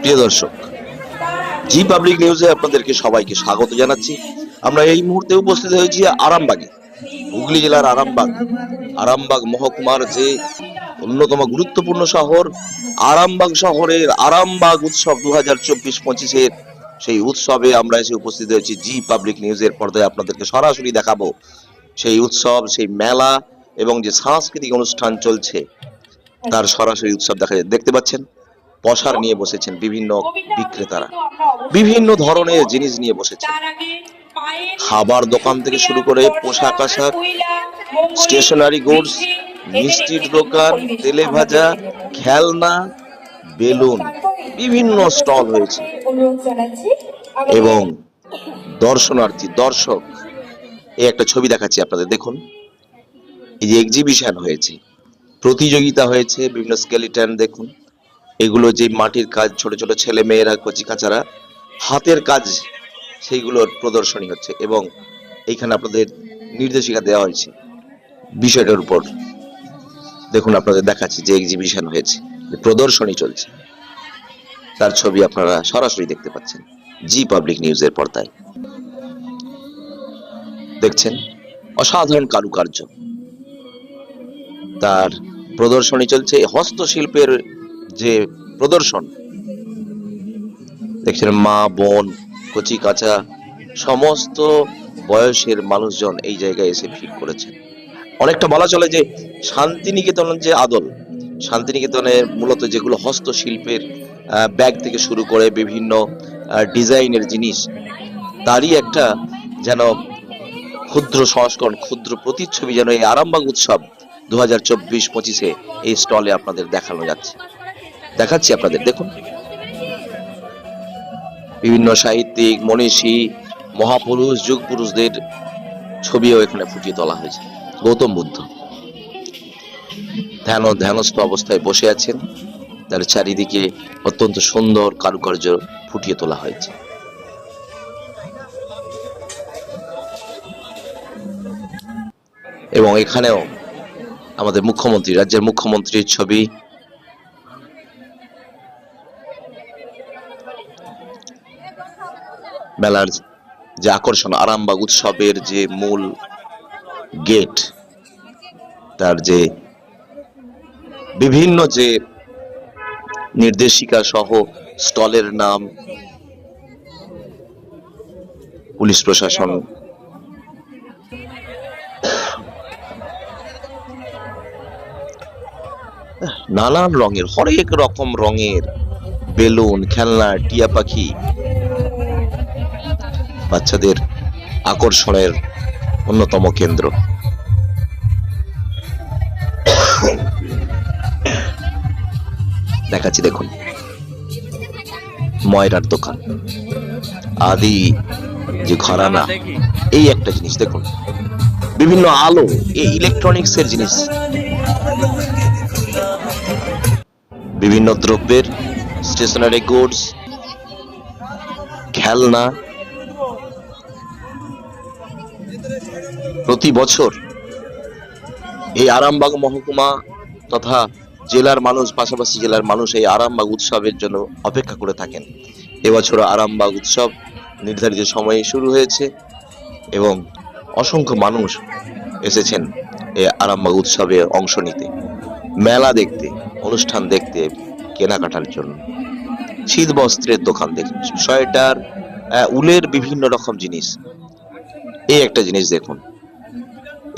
প্রিয় দর্শক, জি পাবলিক নিউজে আপনাদেরকে সবাইকে স্বাগত জানাচ্ছি। আমরা এই মুহূর্তে উপস্থিত হয়েছি আরামবাগে, হুগলি জেলার আরামবাগ। আরামবাগ মহকুমার যে অন্যতম গুরুত্বপূর্ণ শহর, আরামবাগ শহরের আরামবাগ উৎসব দু হাজার চব্বিশ পঁচিশের সেই উৎসবে আমরা এসে উপস্থিত হয়েছি। জি পাবলিক নিউজের পর্দায় আপনাদেরকে সরাসরি দেখাবো সেই উৎসব, সেই মেলা এবং যে সাংস্কৃতিক অনুষ্ঠান চলছে, তার সরাসরি উৎসব দেখা দেখতে পাচ্ছেন? পসার নিয়ে বসেছেন বিভিন্ন বিক্রেতারা। বিভিন্ন ধরনের জিনিস নিয়ে বসেছেন। খাবার দোকান থেকে শুরু করে পোশাক আশাক স্টেশনারি গুডস মিষ্টির দোকান তেলে ভাজা খেলনা বেলুন বিভিন্ন স্টল হয়েছে এবং দর্শনার্থী দর্শক এই একটা ছবি দেখাচ্ছি আপনাদের। দেখুন এই যে এক্সিবিশন হয়েছে প্রতিযোগিতা হয়েছে বিভিন্ন স্কেলিটন দেখুন। এগুলো যে মাটির কাজ ছোট ছোট ছেলে মেয়েরা কচি কাচারা, হাতের কাজ সেইগুলোর প্রদর্শনী হচ্ছে এবং এইখানে আপনাদের নির্দেশিকা দেওয়া হয়েছে। বিষয়টার উপর দেখুন, আপনাদের দেখাচ্ছি যে এক্সিবিশন হয়েছে প্রদর্শনী চলছে। তার ছবি আপনারা সরাসরি দেখতে পাচ্ছেন, জি পাবলিক নিউজের পর্দায়। দেখছেন? অসাধারণ কারুকার্য। তার প্রদর্শনী চলছে, হস্তশিল্পের যে প্রদর্শন। দেখছেন মা, বোন, কচি, কাঁচা, সমস্ত বয়সের মানুষজন এই জায়গায় এসে ভিড় করেছেন। অনেকটা বলা চলে যে শান্তিনিকেতনের যে আদল, শান্তিনিকেতনের মূলত যেগুলো হস্তশিল্পের ব্যাগ থেকে শুরু করে বিভিন্ন ডিজাইনের জিনিস, তারই একটা যেন ক্ষুদ্র সংস্করণ, ক্ষুদ্র প্রতিচ্ছবি যেন এই আরামবাগ উৎসব দু হাজার চব্বিশ পঁচিশে এই স্টলে আপনাদের দেখানো যাচ্ছে। দেখাচ্ছি আপনাদের, দেখুন। বিভিন্ন সাহিত্যিক, মনীষী, মহাপুরুষ যুগ পুরুষদের ছবিও এখানে ফুটিয়ে তোলা হয়েছে। গৌতম বুদ্ধ। ধ্যান, ধ্যানস্থ অবস্থায় বসে আছেন। তার চারিদিকে অত্যন্ত সুন্দর কারুকার্য ফুটিয়ে তোলা হয়েছে। এবং এখানেও আমাদের মুখ্যমন্ত্রী, রাজ্যের মুখ্যমন্ত্রীর ছবি মেলার যে আকর্ষণ, আরামবাগ উৎসবের যে মূল গেট, তার যে বিভিন্ন যে নির্দেশিকা সহ স্টলের নাম, পুলিশ প্রশাসন নানান রঙের, হরেক রকম রঙের বেলুন, খেলনা, টিয়া পাখি বাচ্চাদের আকর্ষণের অন্যতম কেন্দ্র। দেখাচ্ছি, দেখুন। ময়রার দোকান। আদি যে ঘরানা, এই একটা জিনিস, দেখুন। বিভিন্ন আলো, এই ইলেকট্রনিক্স এর জিনিস। বিভিন্ন দ্রব্যের, স্টেশনারি গুডস, খেলনা প্রতি বছর এই আরামবাগ মহকুমা তথা জেলার মানুষ, পাশাপাশি জেলার মানুষ এই আরামবাগ উৎসবের জন্য অপেক্ষা করে থাকেন। এবছর আরামবাগ উৎসব নির্ধারিত সময়ে শুরু হয়েছে এবং অসংখ্য মানুষ এসেছেন এই আরামবাগ উৎসবে অংশ নিতে। মেলা দেখতে, অনুষ্ঠান দেখতে, কেনাকাটার জন্য। শীত বস্ত্রের দোকান দেখুন সোয়েটার উলের বিভিন্ন রকম জিনিস এই একটা জিনিস দেখুন।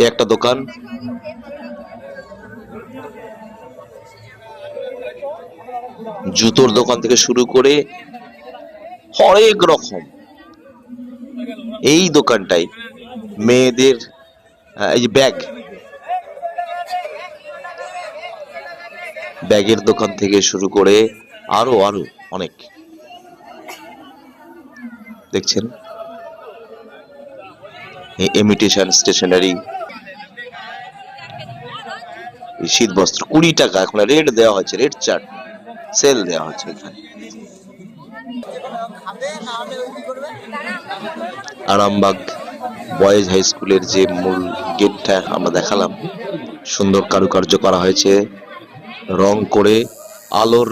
এই একটা দোকান। জুতোর দোকান থেকে শুরু করে হরেক রকম। এই দোকানটাই মেয়েদের এই যে ব্যাগ। ব্যাগের দোকান থেকে শুরু করে আরও আরও অনেক। দেখছেন? ইমিটেশন স্টেশনারি শীত বস্ত্র, কুড়ি টাকা এখন। রেট দেওয়া হচ্ছে রেট চার্ট সেল দেওয়া হচ্ছে এখানে। আরামবাগ বয়েজ হাই স্কুলের যে মূল গেটটা আমরা দেখালাম, সুন্দর কারুকার্য করা হয়েছে, রং করে আলোর